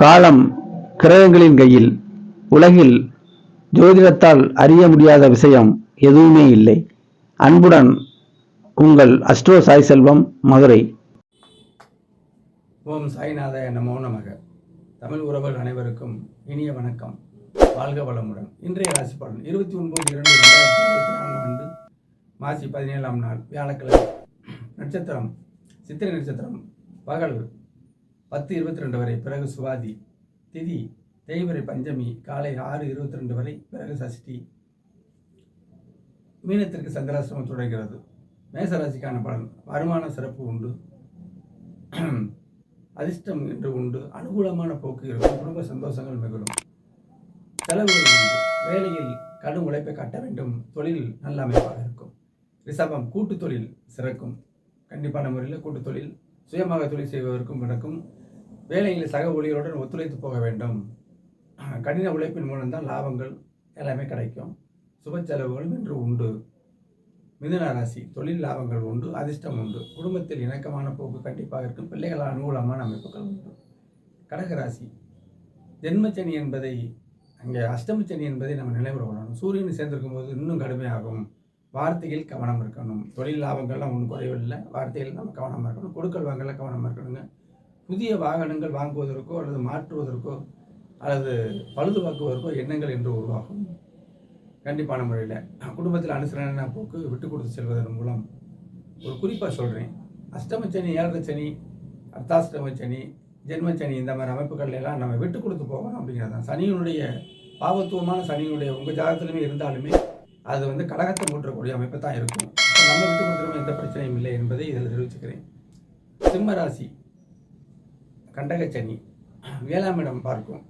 காலம் கிரகங்களின் கையில் உலகில் ஜோதிடத்தால் அறிய முடியாத விஷயம் எதுவுமே இல்லை. அன்புடன் உங்கள் அஸ்ட்ரோ சாய் செல்வம் மதுரை. ஓம் சாய்நாதாய நமோ நமக. தமிழ் உறவுகள் அனைவருக்கும் இனிய வணக்கம். வாழ்க வளமுடன். இன்றைய ராசி பலன் இருபத்தி ஒன்பது இரண்டு ரெண்டாயிரத்தி இருபத்தி ஆண்டு மாசி பதினேழாம் நாள் வியாழக்கிழமை. நட்சத்திரம் சித்திரை நட்சத்திரம் பகல் பத்து இருபத்தி ரெண்டு வரை பிறகு சுவாதி திதி தேய்வரை பஞ்சமி காலை ஆறு இருபத்தி ரெண்டு வரை பிறகு சஷ்டி. மீனத்திற்கு சந்திராசிரமம் தொடர்கிறது. மேசராசிக்கான பலன் வருமான சிறப்பு உண்டு. அதிர்ஷ்டம் என்று உண்டு. அனுகூலமான போக்கு இருக்கும். குடும்ப சந்தோஷங்கள் மிகவும் செலவுகள் உண்டு. வேலையில் கடும் உழைப்பை காட்ட வேண்டும். தொழில் நல்ல அமைப்பாக இருக்கும். ரிசபம் கூட்டு தொழில் சிறக்கும். கண்டிப்பான முறையில் கூட்டு தொழில் சுயமாக தொழில் செய்வதற்கும் நடக்கும். வேலைகளை சக ஊழியருடன் ஒத்துழைத்து போக வேண்டும். கடின உழைப்பின் மூலம்தான் லாபங்கள் எல்லாமே கிடைக்கும். சுப செலவுகளும் இன்று உண்டு. மிதுன ராசி தொழில் லாபங்கள் உண்டு அதிர்ஷ்டம் உண்டு. குடும்பத்தில் இணக்கமான போக்கு கண்டிப்பாக இருக்கும். பிள்ளைகள் அனுகூலமான அமைப்புகள் உண்டு. கடக ராசி ஜென்மச்சனி என்பதை அங்கே அஷ்டமச்சனி என்பதை நம்ம நினைவு கொள்ளணும். சூரியன் சேர்ந்திருக்கும் போது இன்னும் கடுமையாகும். வார்த்தையில் கவனம் இருக்கணும். தொழில் லாபங்கள்லாம் ஒன்றும் குறைவில்லை. வார்த்தையில் நம்ம கவனமாக இருக்கணும். கொடுக்கல் வாங்கல கவனமாக இருக்கணுங்க. புதிய வாகனங்கள் வாங்குவதற்கோ அல்லது மாற்றுவதற்கோ அல்லது பழுதுபாக்குவதற்கோ எண்ணங்கள் என்று உருவாகும். கண்டிப்பான முறையில் குடும்பத்தில் அனுசரணை போக்கு விட்டு கொடுத்து செல்வதன் மூலம் ஒரு குறிப்பாக சொல்கிறேன் அஷ்டமச்சனி ஏழரை சனி அர்த்தாஷ்டம சனி ஜென்மச்சனி இந்த மாதிரி அமைப்புகள் எல்லாம் நம்ம விட்டு கொடுத்து போகணும் அப்படிங்கிறது தான் சனியினுடைய பாவத்துவமான சனியினுடைய உங்கள் ஜாதகத்துலையுமே இருந்தாலுமே அது வந்து கடகத்தை மூட்டக்கூடிய அமைப்பு தான் இருக்கும் நம்ம விட்டு கொடுத்துருவோம் எந்த பிரச்சனையும் இல்லை என்பதை இதில் தெரிவிச்சுக்கிறேன். சிம்ம ராசி. கண்டகச்சனி. ஏழாம் இடம் பார்க்கும்.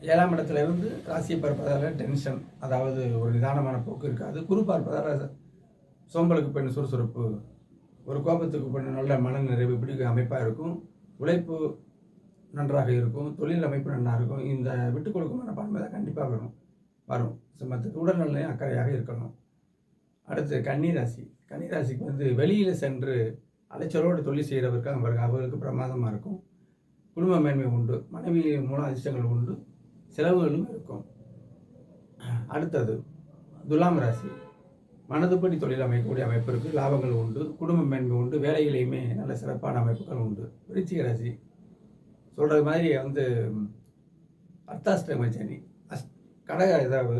ஏழாம் இடத்துல இருந்து ராசியை பார்ப்பதால் டென்ஷன் அதாவது ஒரு நிதானமான போக்கு இருக்காது. குரு பார்ப்பதால் சோம்பலுக்கு பெண் சுறுசுறுப்பு ஒரு கோபத்துக்கு பெண் நல்ல மன நிறைவு இப்படி அமைப்பாக இருக்கும். உழைப்பு நன்றாக இருக்கும். தொழில் அமைப்பு நன்றாக இருக்கும். இந்த விட்டு கொடுக்கும் மனப்பான்மை தான் கண்டிப்பாக வரும். வரும். சிம்மத்துக்கு உடல்நிலையும் அக்கறையாக இருக்கணும். அடுத்து கன்னிராசி. கன்னிராசிக்கு வந்து வெளியில் சென்று அலைச்சலோடு தொழில் செய்கிறவருக்கு பாருங்கள் அவருக்கு பிரமாதமாக இருக்கும். குடும்ப மேன்மை உண்டு மனைவி மூலம் அதிர்ஷ்டங்கள் உண்டு செலவுகளும் இருக்கும். அடுத்தது துலாம் ராசி. மனதுப்படி தொழில் அமைக்கக்கூடிய அமைப்பு இருக்குது லாபங்கள் உண்டு குடும்ப மேன்மை உண்டு வேலையிலையுமே நல்ல சிறப்பான அமைப்புகள் உண்டு. விருச்சிக ராசி. சொல்கிறது மாதிரி வந்து அர்த்தாஷ்டம சனி. அஸ் கடக இதாவது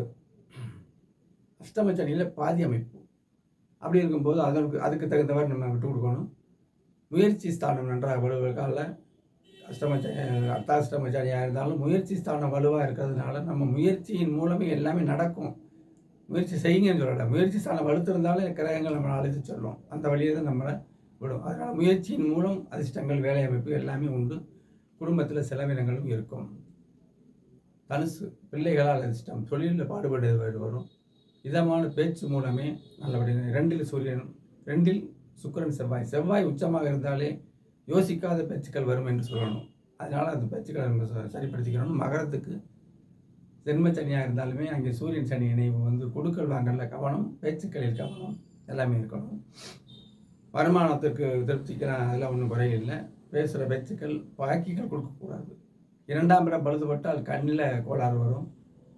அஷ்டம சனியில் பாதி அமைப்பு. அப்படி இருக்கும்போது அதற்கு அதுக்கு தகுந்த மாதிரி நம்ம விட்டு கொடுக்கணும். முயற்சி ஸ்தானம் நன்றாக வலுவதற்கால அஷ்டம அர்த்தாஷ்டம இருந்தாலும் முயற்சி ஸ்தானம் வலுவாக இருக்கிறதுனால நம்ம முயற்சியின் மூலமே எல்லாமே நடக்கும். முயற்சி செய்யுங்கன்னு சொல்லலை. முயற்சி ஸ்தானம் வலுத்திருந்தாலும் கிரகங்கள் நம்மளை அழைத்து சொல்லும். அந்த வழியை தான் நம்மளை விடும். அதனால் முயற்சியின் மூலம் அதிர்ஷ்டங்கள் வேலை அமைப்பு எல்லாமே உண்டு. குடும்பத்தில் செலவினங்களும் இருக்கும். தனுசு பிள்ளைகளால் அதிர்ஷ்டம் தொழிலில் பாடுபடுவது வரும். இதமான பேச்சு மூலமே நல்லபடியாக ரெண்டில் சூரியன் ரெண்டில் சுக்கிரன் செவ்வாய். செவ்வாய் உச்சமாக இருந்தாலே யோசிக்காத பேச்சுக்கள் வரும் என்று சொல்லணும். அதனால் அந்த பேச்சுக்களை நம்ம ச- சரிப்படுத்திக்கணும் மகரத்துக்கு ஜென்ம சனியாக இருந்தாலுமே அங்கே சூரியன் சனி இணைவு வந்து கொடுக்கல் வாங்கல கவனம் பேச்சுக்களில் கவனம் எல்லாமே இருக்கணும். வருமானத்திற்கு திருப்திக்கலாம் அதெல்லாம் ஒன்றும் குறையில்லை. பேசுகிற பேச்சுக்கள் பாக்கிகள் கொடுக்கக்கூடாது. இரண்டாம் இடம் பழுதுபட்டால் கண்ணில் கோளாறு வரும்.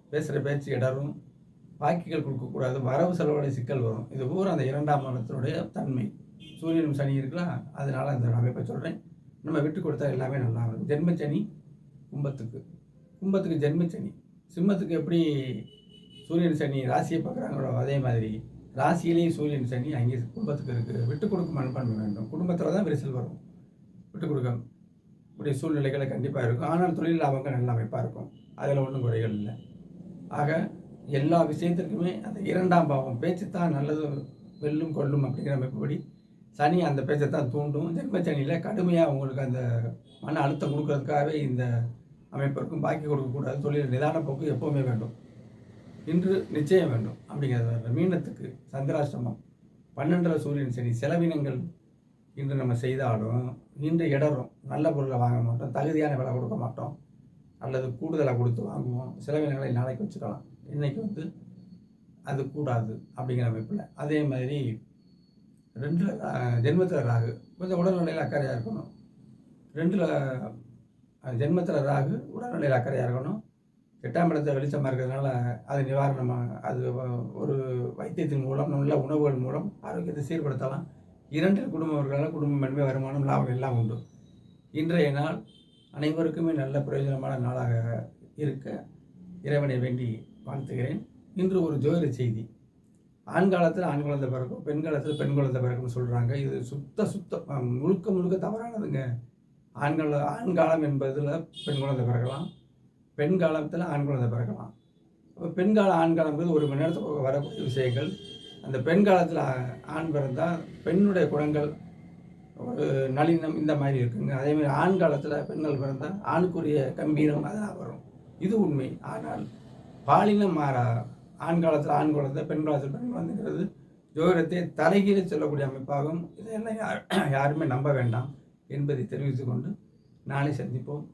பேசுகிற பேச்சு இடரும். பாக்கிகள் கொடுக்கக்கூடாது. வரவு செலவுடைய சிக்கல் வரும். இது பூரா அந்த இரண்டாம் இடத்தினுடைய தன்மை. சூரியனும் சனி இருக்கலாம். அதனால அந்த அமைப்பை சொல்கிறேன் நம்ம விட்டு கொடுத்தா எல்லாமே நல்லா வரும். ஜென்மச்சனி கும்பத்துக்கு. கும்பத்துக்கு ஜென்மச்சனி. சிம்மத்துக்கு எப்படி சூரியன் சனி ராசியை பார்க்குறாங்களோ அதே மாதிரி ராசியிலேயும் சூரியன் சனி அங்கே குடும்பத்துக்கு இருக்குது விட்டு கொடுக்கும் மனப்பான்மை வேண்டும். குடும்பத்தில் தான் விரிசல் வரும். விட்டு கொடுக்க உடைய சூழ்நிலைகளை கண்டிப்பாக இருக்கும். ஆனால் தொழில் லாபங்கள் நல்ல அமைப்பாக இருக்கும். அதில் ஒன்றும் குறைகள் இல்லை. ஆக எல்லா விஷயத்திற்குமே அந்த இரண்டாம் பாவம் பேச்சு தான் நல்லது வெல்லும் கொள்ளும் அப்படிங்கிற அமைப்புப்படி சனி அந்த பேச்சை தான் தூண்டும் ஜென்மச்சனியில் கடுமையாக உங்களுக்கு அந்த மன அழுத்தம் கொடுக்கறதுக்காகவே இந்த அமைப்பிற்கும் பாக்கி கொடுக்கக்கூடாது தொழில் நிதான போக்கு எப்போவுமே வேண்டும். இன்று நிச்சயம் வேண்டும். அப்படிங்கிறது மீனத்துக்கு சந்திராஷ்டமம். பன்னெண்டரை சூரியன் சனி செலவினங்கள் இன்று நம்ம செய்தாலும் இன்று இடரும் நல்ல பொருளை வாங்க மாட்டோம். தகுதியான விலை கொடுக்க மாட்டோம். அல்லது கூடுதலாக கொடுத்து வாங்குவோம். செலவினங்களை நாளைக்கு வச்சுக்கலாம். இன்றைக்கி வந்து அது கூடாது அப்படிங்கிற அமைப்பில். அதே மாதிரி ரெண்டில் ஜென்மத்தில் ராகு. கொஞ்சம் உடல்நிலையில் அக்கறையாக இருக்கணும். ரெண்டில் ஜென்மத்தில் ராகு உடல்நிலையில் அக்கறையாக இருக்கணும். எட்டாம் இடத்துல வெளிச்சமாக இருக்கிறதுனால அது நிவாரணமாக அது ஒரு வைத்தியத்தின் மூலம் நல்ல உணவுகள் மூலம் ஆரோக்கியத்தை சீர்படுத்தலாம். இரண்டில் குடும்பம் இருக்கிறனால குடும்பம் நன்மை வருமானம் லாபம் எல்லாம் உண்டு. இன்றைய நாள் அனைவருக்குமே நல்ல பிரயோஜனமான நாளாக இருக்க இறைவனை வேண்டி வாழ்த்துகிறேன். இன்று ஒரு ஜோதிட செய்தி. ஆண் காலத்தில் ஆண் குழந்தை பிறக்கும் பெண் காலத்தில் பெண் குழந்தை பிறக்கும்னு சொல்கிறாங்க இது சுத்த சுத்த முழுக்க முழுக்க தவறானதுங்க. ஆண்கள் ஆண் காலம் என்பதில் பெண் குழந்தை பிறக்கலாம் பெண் காலத்தில் ஆண் குழந்தை பிறக்கலாம். அப்போ பெண் கால ஆண் காலம்ங்கிறது ஒரு மணி நேரத்துக்கு வரக்கூடிய விஷயங்கள். அந்த பெண் காலத்தில் ஆண் பிறந்தால் பெண்ணுடைய குணங்கள் ஒரு நளினம் இந்த மாதிரி இருக்குங்க. அதேமாதிரி ஆண் காலத்தில் பெண்கள் பிறந்தால் ஆணுக்குரிய கம்பீரம் அதெல்லாம் வரும். இது உண்மை. ஆனால் பாலினம் மாறா ஆண் காலத்தில் ஆண் குழந்தை பெண் காலத்தில் பெண் குழந்தைங்கிறது ஜோதிடத்தை தலைகீழ சொல்லக்கூடிய அமைப்பாகும். இதெல்லாம் யாருமே நம்ப வேண்டாம் என்பதை தெரிவித்துக்கொண்டு நாளை சந்திப்போம்.